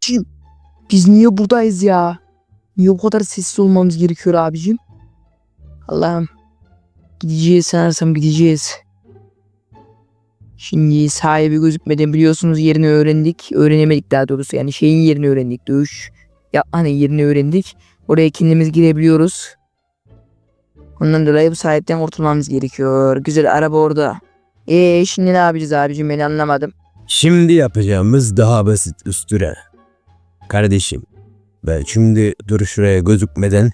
Abicim biz niye buradayız ya? Niye bu kadar sessiz olmamız gerekiyor abicim? Allah'ım. Gideceğiz sanırsam gideceğiz. Şimdi sahibi gözükmeden biliyorsunuz yerini öğrendik. Öğrenemedik daha doğrusu yani şeyin yerini öğrendik. Dövüş yapmanın yerini öğrendik. Oraya kendimiz girebiliyoruz. Ondan dolayı bu sahipten kurtulmamız gerekiyor. Güzel araba orada. Eee şimdi ne yapacağız abicim ben anlamadım. Şimdi yapacağımız daha basit üstüre. Kardeşim ben şimdi dur şuraya gözükmeden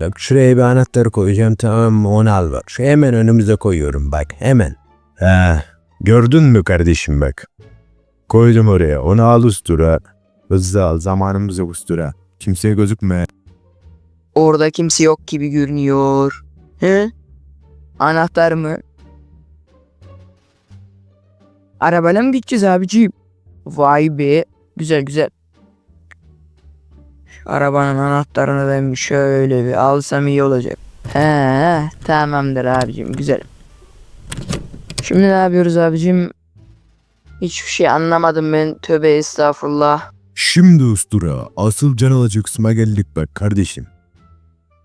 Bak şuraya bir anahtar koyacağım tamam mı onu al bak. Şu hemen önümüze koyuyorum bak hemen. Ha, gördün mü kardeşim bak. Koydum oraya onu al ustura. Hızlı al zamanımız yok ustura. Kimseye gözükme. Orada kimse yok gibi görünüyor. He? Anahtar mı? Arabayla mı gideceğiz abiciğim? Vay be. Güzel güzel. Arabanın anahtarını ben şöyle bir alsam iyi olacak. He, tamamdır abicim güzel. Şimdi ne yapıyoruz abicim? Hiçbir şey anlamadım ben. Tövbe estağfurullah. Şimdi ustura asıl can alıcı kısma geldik bak kardeşim.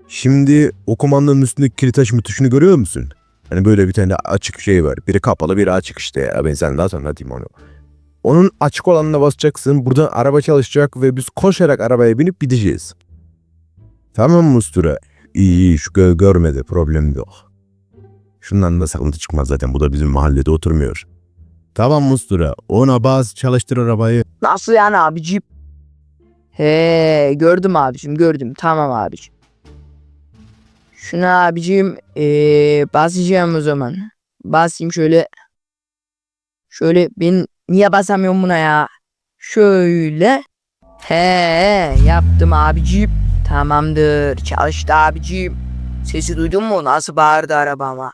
Şimdi o kumandanın üstündeki kilit açma tuşunu görüyor musun? Hani böyle bir tane açık şey var. Biri kapalı biri açık işte ya. Ben sen daha sonra anlatayım onu. Onun açık olanına basacaksın. Buradan araba çalışacak ve biz koşarak arabaya binip gideceğiz. Tamam mı ustura? İyi iyi şu gö- görmedi problem yok. Şundan da sıkıntı çıkmaz zaten. Bu da bizim mahallede oturmuyor. Tamam mı ustura? Ona bas çalıştır arabayı. Nasıl yani abicim? He gördüm abicim gördüm. Tamam abicim. Şuna abicim ee, basacağım o zaman. Basayım şöyle. Şöyle ben niye basamıyorum buna ya? Şöyle. He yaptım abicim. Tamamdır çalıştı abicim. Sesi duydun mu? Nasıl bağırdı arabama.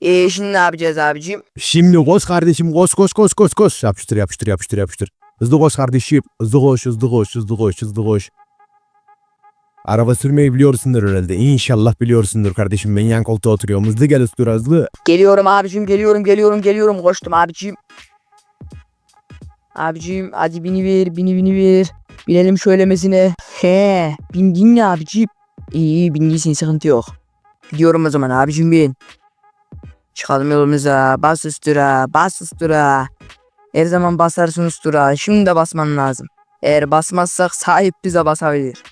E şimdi ne yapacağız abicim? Şimdi koş kardeşim koş koş koş koş koş. Yapıştır yapıştır yapıştır yapıştır. Hızlı koş kardeşim. Hızlı koş hızlı koş hızlı koş hızlı koş. Araba sürmeyi biliyorsundur herhalde. İnşallah biliyorsundur kardeşim. Ben yan koltuğa oturuyorum. Hızlı gel üstüne hızlı. Geliyorum abicim geliyorum geliyorum geliyorum koştum abicim. Abicim hadi bini ver bini bini ver. Binelim şöylemesine. He bindin ya abicim. İyi bindiysin sıkıntı yok. Gidiyorum o zaman abicim bin. Çıkalım yolumuza bas üstüra bas üstüra. Her zaman basarsın üstüra şimdi de basman lazım. Eğer basmazsak sahip bize basabilir.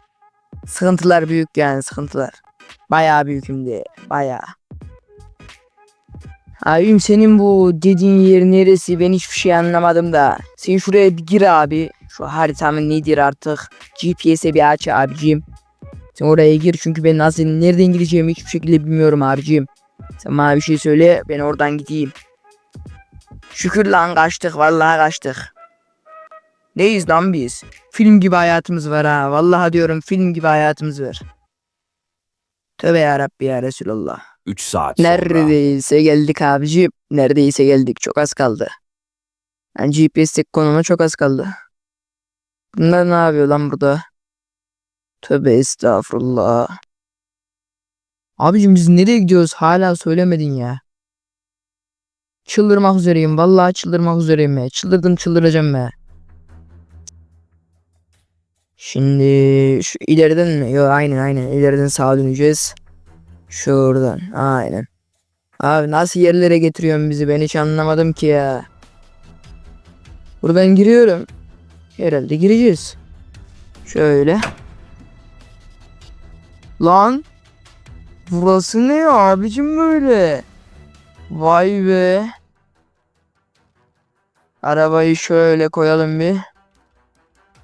Sıkıntılar büyük yani sıkıntılar. Bayağı büyük de bayağı. Abim senin bu dediğin yer neresi ben hiçbir şey anlamadım da. Sen şuraya bir gir abi. Şu haritamın nedir artık. GPS'e bir aç abicim. Sen oraya gir çünkü ben nasıl nereden gideceğimi hiçbir şekilde bilmiyorum abicim. Sen bana bir şey söyle ben oradan gideyim. Şükür lan kaçtık vallahi kaçtık. Neyiz lan biz? Film gibi hayatımız var ha. Vallahi diyorum film gibi hayatımız var. Tövbe yarabbi ya Resulallah. 3 saat sonra. Neredeyse geldik abicim. Neredeyse geldik. Çok az kaldı. Yani GPS'teki konuma çok az kaldı. Bunlar ne yapıyor lan burada? Tövbe estağfurullah. Abicim biz nereye gidiyoruz? Hala söylemedin ya. Çıldırmak üzereyim. Vallahi çıldırmak üzereyim ya. Çıldırdım çıldıracağım ya. Şimdi şu ileriden mi? Yok aynen aynen. İleriden sağa döneceğiz. Şuradan. Aynen. Abi nasıl yerlere getiriyorsun bizi? Ben hiç anlamadım ki ya. Buradan giriyorum. Herhalde gireceğiz. Şöyle. Lan. Burası ne abicim böyle? Vay be. Arabayı şöyle koyalım bir.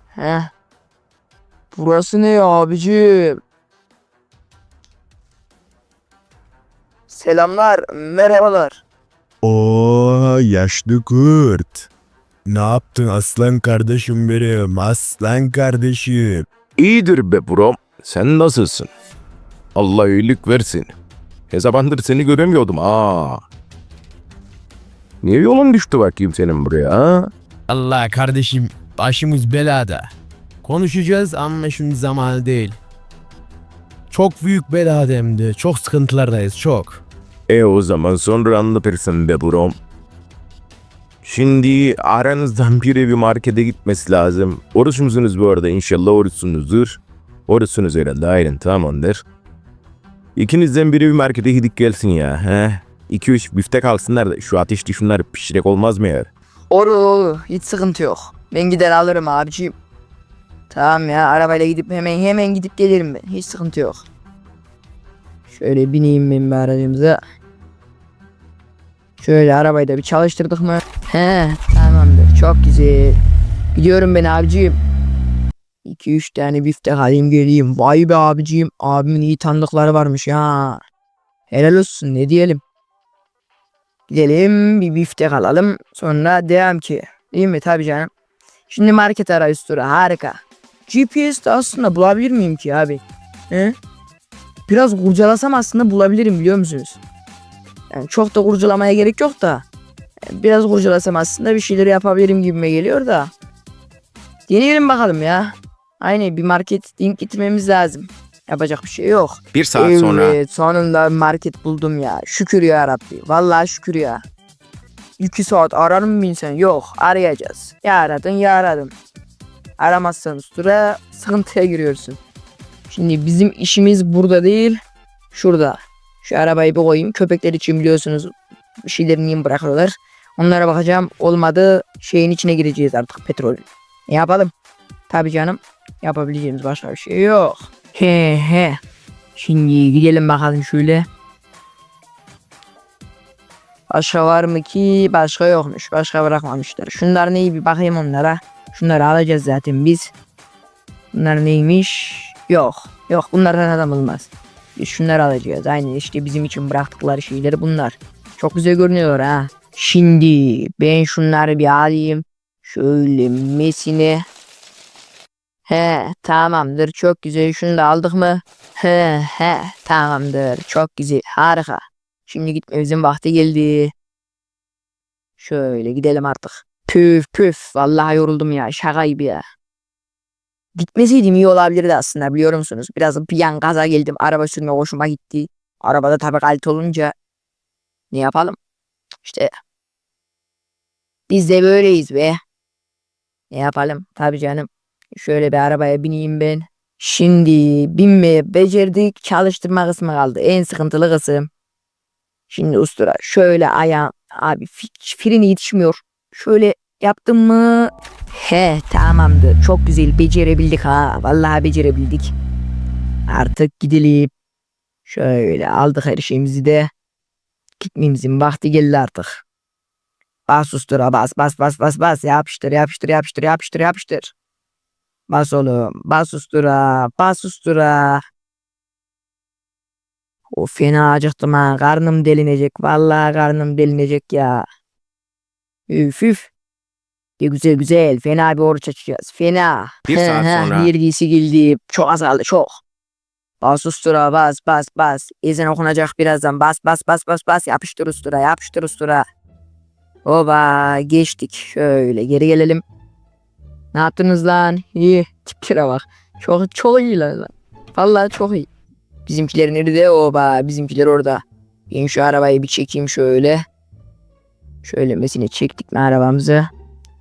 Heh. Burası ne abicim? Selamlar, merhabalar. Oo yaşlı kurt. Ne yaptın aslan kardeşim benim? Aslan kardeşim. İyidir be bro. Sen nasılsın? Allah iyilik versin. Ne zamandır seni göremiyordum ha. Niye yolun düştü bakayım senin buraya ha? Allah kardeşim başımız belada. Konuşacağız ama şimdi zamanı değil. Çok büyük de. Çok sıkıntılardayız çok. E o zaman sonra anlatırsın be bro. Şimdi aranızdan biri bir markete gitmesi lazım. Oruç musunuz bu arada? İnşallah oruçsunuzdur. Oruçsunuz herhalde aynen tamamdır. İkinizden biri bir markete gidip gelsin ya. He? 2-3 biftek alsınlar da şu ateşli şunları pişirek olmaz mı ya? Olur hiç sıkıntı yok. Ben gider alırım abicim. Tamam ya arabayla gidip hemen hemen gidip gelirim ben. Hiç sıkıntı yok. Şöyle bineyim ben aracımıza. Şöyle arabayı da bir çalıştırdık mı? He tamamdır çok güzel. Gidiyorum ben abicim. 2-3 tane biftek alayım geleyim. Vay be abicim. Abimin iyi tanıdıkları varmış ya. Helal olsun ne diyelim. Gidelim bir biftek alalım. Sonra devam ki. Değil mi? Tabii canım. Şimdi market arayüzü tura harika. GPS'te aslında bulabilir miyim ki abi? He? Biraz kurcalasam aslında bulabilirim biliyor musunuz? Yani çok da kurcalamaya gerek yok da. yani biraz kurcalasam aslında bir şeyler yapabilirim gibime geliyor da. Deneyelim bakalım ya. Aynen bir market link getirmemiz lazım. Yapacak bir şey yok. Bir saat evet, sonra sonunda market buldum ya. Şükür ya Rabbi. Vallahi şükür ya. İki saat arar mı insan? Yok arayacağız. Ya aradın ya aradım. Aramazsan üstüne sıkıntıya giriyorsun. Şimdi bizim işimiz burada değil. Şurada. Şu arabayı bir koyayım. Köpekler için biliyorsunuz şeylerini yem bırakıyorlar. Onlara bakacağım. Olmadı şeyin içine gireceğiz artık petrol. Ne yapalım? Tabii canım. Yapabileceğimiz başka bir şey yok. He he. Şimdi gidelim bakalım şöyle. Başka var mı ki? Başka yokmuş. Başka bırakmamışlar. Şunlar neyi bir bakayım onlara. Şunları alacağız zaten biz. Bunlar neymiş? Yok. Yok bunlardan adam olmaz. Biz şunları alacağız. Aynen işte bizim için bıraktıkları şeyleri bunlar. Çok güzel görünüyor ha. Şimdi ben şunları bir alayım. Şöyle mesine. He tamamdır çok güzel şunu da aldık mı? He he tamamdır çok güzel harika. Şimdi gitmemizin vakti geldi. Şöyle gidelim artık. Püf püf vallahi yoruldum ya şaka gibi ya. Gitmeseydim iyi olabilirdi aslında biliyor musunuz? Biraz bir yan gaza geldim araba sürme hoşuma gitti. Arabada tabii kalite olunca ne yapalım? İşte biz de böyleyiz be. Ne yapalım? Tabii canım. Şöyle bir arabaya bineyim ben. Şimdi binmeye becerdik. Çalıştırma kısmı kaldı. En sıkıntılı kısım. Şimdi ustura şöyle ayağım. Abi freni yetişmiyor. Şöyle yaptım mı? He tamamdır. Çok güzel becerebildik ha. Vallahi becerebildik. Artık gidelim. Şöyle aldık her şeyimizi de. Gitmemizin vakti geldi artık. Bas ustura bas bas bas bas bas yapıştır yapıştır yapıştır yapıştır yapıştır. Bas oğlum. Bas ustura. Bas ustura. O fena acıktım ha. Karnım delinecek. Vallahi karnım delinecek ya. Üf üf. Güzel güzel. Fena bir oruç açacağız. Fena. Bir saat sonra. Neredeyse geldi. Çok azaldı çok. Bas ustura bas bas bas. Ezan okunacak birazdan. Bas bas bas bas bas. Yapıştır ustura yapıştır ustura. Oba geçtik. Şöyle geri gelelim. Ne yaptınız lan? İyi. Tiplere bak. Çok çok iyi lan. Vallahi çok iyi. Bizimkiler nerede? Oba bizimkiler orada. Ben şu arabayı bir çekeyim şöyle. Şöyle mesine çektik mi arabamızı?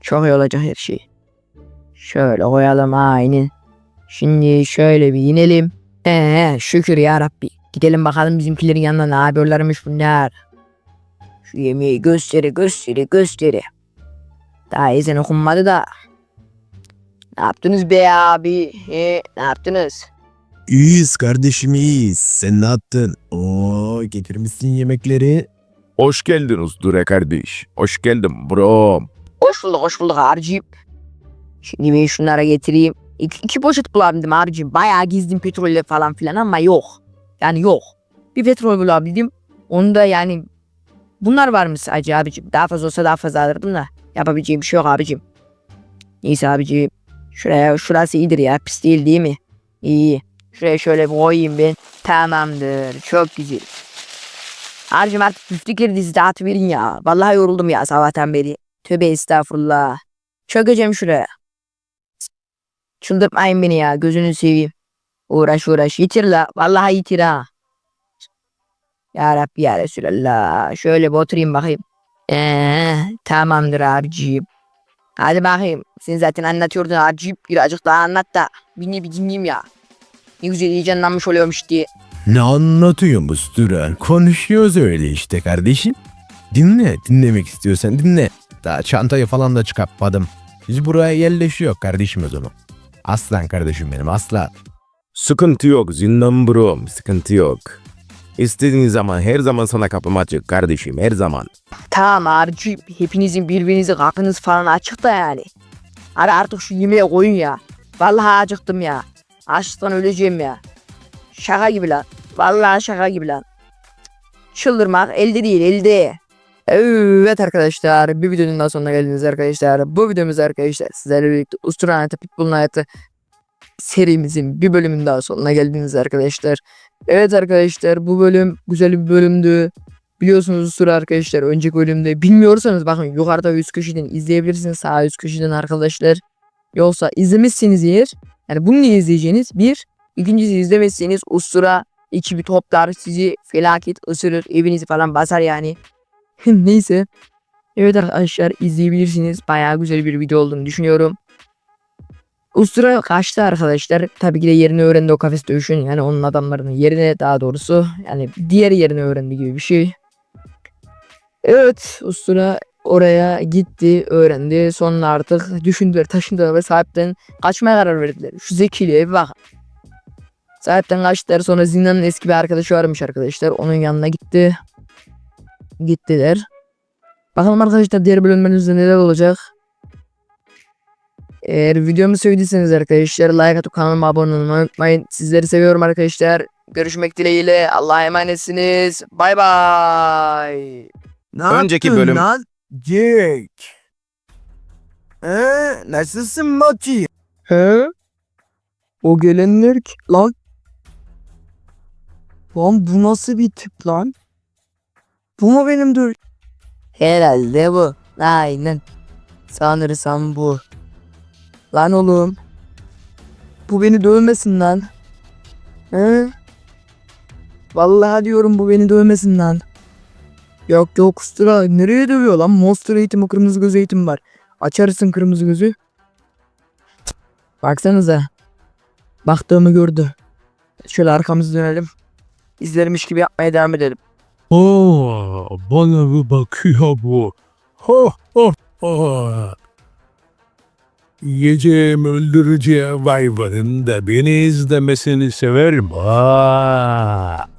Çok iyi olacak her şey. Şöyle koyalım aynen. Şimdi şöyle bir inelim. Ee, şükür ya Rabbi. Gidelim bakalım bizimkilerin yanına ne yapıyorlarmış bunlar. Şu yemeği gösteri gösteri gösteri. Daha ezan okunmadı da. Ne yaptınız be abi? He, ne yaptınız? İyiyiz kardeşim iyiyiz. Sen ne yaptın? Oo getirmişsin yemekleri. hoş geldin Ustura kardeş. Hoş geldin bro. Hoş bulduk hoş bulduk harcayıp. Şimdi ben şunlara getireyim. İki, iki poşet bulabildim harcayıp. Bayağı gizlim petrolle falan filan ama yok. Yani yok. Bir petrol bulabildim. Onu da yani bunlar var mı sadece abicim? Daha fazla olsa daha fazla alırdım da. Yapabileceğim bir şey yok abicim. Neyse abicim. Şuraya şurası iyidir ya. Pis değil değil mi? İyi. Şuraya şöyle bir koyayım ben. Tamamdır. Çok güzel. Harcım artık müftü girdiniz dağıtı verin ya. Vallahi yoruldum ya sabahtan beri. Tövbe estağfurullah. Çökeceğim şuraya. Çıldırtmayın beni ya. Gözünü seveyim. Uğraş uğraş. Yitir la. Vallahi yitir ha. Ya Rabbi ya Resulallah. Şöyle bir oturayım bakayım. Eee tamamdır abiciğim. Hadi bakayım. Sen zaten anlatıyordun abiciğim. Birazcık daha anlat da. Ne bir dinleyeyim ya. Ne güzel heyecanlanmış oluyormuş diye. Ne anlatıyor Mustura? Konuşuyoruz öyle işte kardeşim. Dinle, dinlemek istiyorsan dinle. Daha çantayı falan da çıkartmadım. Biz buraya yerleşiyor kardeşim o zaman. Aslan kardeşim benim aslan. Sıkıntı yok zindan bro. Sıkıntı yok. İstediğin zaman her zaman sana kapım açık kardeşim her zaman. Tamam abiciğim. Hepinizin birbirinize kapınız falan açık da yani. Hadi artık şu yemeğe koyun ya. Vallahi acıktım ya. Açlıktan öleceğim ya. Şaka gibi lan. Vallahi şaka gibi lan. Çıldırmak elde değil elde. Evet arkadaşlar bir videonun daha sonuna geldiniz arkadaşlar. Bu videomuz arkadaşlar sizlerle birlikte Ustura Hayatı Pitbull'un Hayatı serimizin bir bölümün daha sonuna geldiniz arkadaşlar. Evet arkadaşlar bu bölüm güzel bir bölümdü. Biliyorsunuz Ustura arkadaşlar önceki bölümde bilmiyorsanız bakın yukarıda üst köşeden izleyebilirsiniz sağ üst köşeden arkadaşlar. Yoksa izlemişsiniz eğer yani bunu niye izleyeceğiniz bir ikincisi izlemezseniz Ustura ekibi toplar sizi felaket ısırır evinizi falan basar yani. Neyse. Evet arkadaşlar izleyebilirsiniz. Bayağı güzel bir video olduğunu düşünüyorum. Ustura kaçtı arkadaşlar. Tabii ki de yerini öğrendi o kafes dövüşün. Yani onun adamlarının yerine daha doğrusu. Yani diğer yerini öğrendi gibi bir şey. Evet Ustura oraya gitti öğrendi. Sonra artık düşündüler taşındılar ve sahipten kaçmaya karar verdiler. Şu zekiliğe bir bak. Sahipten kaçtılar sonra Zindan'ın eski bir arkadaşı varmış arkadaşlar. Onun yanına gitti. Gittiler. Bakalım arkadaşlar diğer bölümlerimizde neler olacak. Eğer videomu sevdiyseniz arkadaşlar like atıp kanalıma abone olmayı unutmayın. Sizleri seviyorum arkadaşlar. Görüşmek dileğiyle. Allah'a emanetsiniz. Bay bay. Ne Önceki yaptın bölüm- lan? Jack. Ee, nasılsın Mati? He? O gelenler ki lan. Lan bu nasıl bir tip lan? Bu mu benim dur? Herhalde bu. Aynen. Sanırsam bu. Lan oğlum. Bu beni dövmesin lan. He? Vallahi diyorum bu beni dövmesin lan. Yok yok kustura nereye dövüyor lan? Monster eğitimi kırmızı göz eğitim var. Açarsın kırmızı gözü. Baksanıza. Baktığımı gördü. Şöyle arkamızı dönelim. İzlermiş gibi yapmaya devam edelim. Oo, bana bir bakıyor bu. Ho ho ho. Yiyeceğim öldüreceğim hayvanın da beni izlemesini severim. Aa.